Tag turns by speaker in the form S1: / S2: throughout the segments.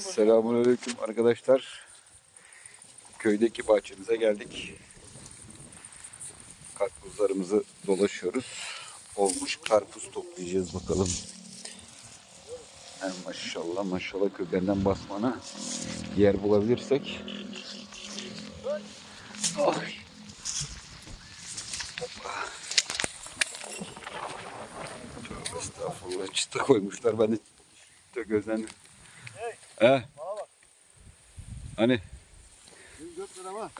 S1: Selamünaleyküm arkadaşlar. Köydeki bahçemize geldik. Karpuzlarımızı dolaşıyoruz. Olmuş karpuz toplayacağız bakalım. En maşallah maşallah kökenden basmana yer bulabilirsek. Ay. Estağfurullah çıta koymuşlar ben de çıta gözlendim.
S2: Hey.
S1: He?
S2: Bana bak.
S1: Hani?
S2: Benim göt kadar var.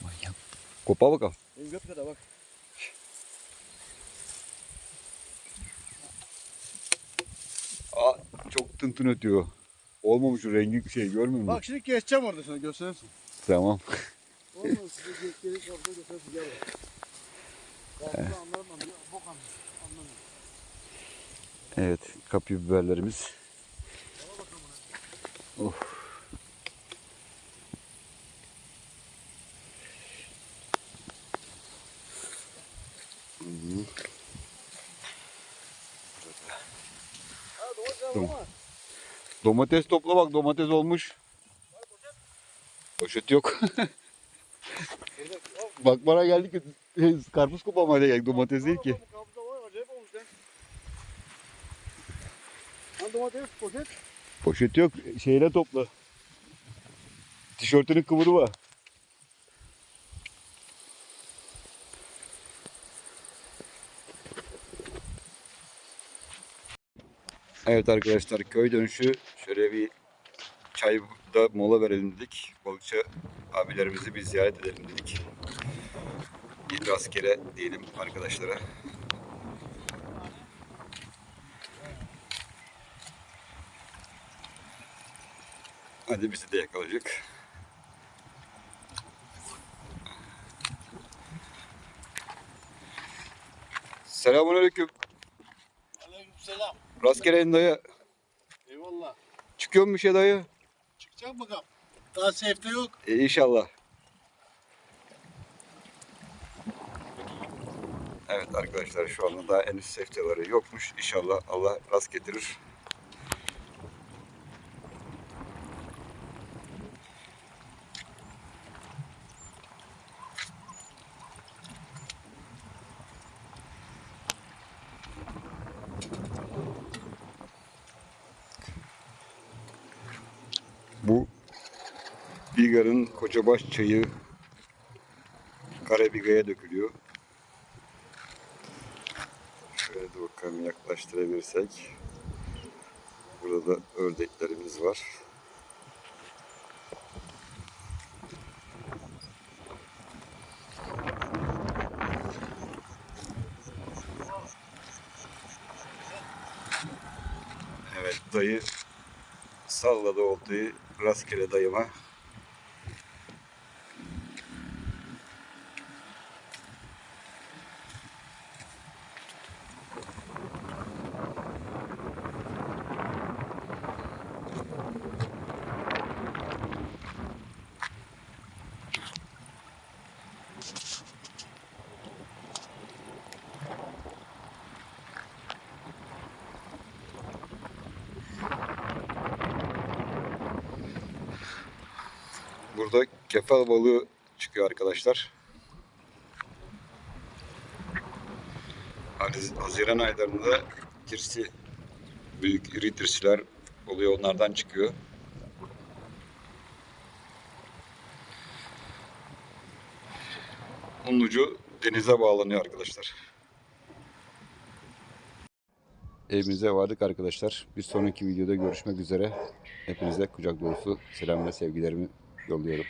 S1: Manyak. Kopa bakalım.
S2: Benim göt kadar bak.
S1: Aa, çok tın tın ötüyor. Olmamış o rengi şey görmüyor musun?
S2: Bak şimdi geçeceğim orada sana gösterirsin.
S1: Tamam.
S2: Olmaz size gerek kapıda gösterirsin gel buraya. Ben bunu anlarım ben bok anlarım. Anlamıyorum.
S1: Evet kapya biberlerimiz. Oh.
S2: Domates
S1: topla bak domates olmuş. Poşet yok. bak bana geldi ki karpuz kopamaya geldik domates değil ki.
S2: Poşet.
S1: Poşet yok şeyle topla. Tişörtünün kıvırı var. Evet arkadaşlar köy dönüşü şöyle bir çayda mola verelim dedik. Balıkçı abilerimizi bir ziyaret edelim dedik. Bir rastgele diyelim arkadaşlara. Hadi bizi de yakalayacak. Selamünaleyküm.
S2: Aleykümselam.
S1: Rastgele dayı.
S2: Eyvallah.
S1: Çıkıyor mu bir şey dayı?
S2: Çıkacak bakalım. Daha safety yok.
S1: E, inşallah. Evet arkadaşlar şu anda daha henüz sefteleri yokmuş. İnşallah Allah rast getirir. Bigar'ın Kocabaş çayı Karabiga'ya dökülüyor. Şöyle de bakalım yaklaştırabilirsek. Burada da ördeklerimiz var. Evet dayı salladı oltayı rastgele dayıma. Burada kefal balığı çıkıyor arkadaşlar. Haz- Haziran aylarında tirsi, büyük iri tirsiler oluyor onlardan çıkıyor. Onun ucu denize bağlanıyor arkadaşlar. Evimize vardık arkadaşlar. Bir sonraki videoda görüşmek üzere. Hepinize kucak dolusu selam ve sevgilerimi Eu lembro.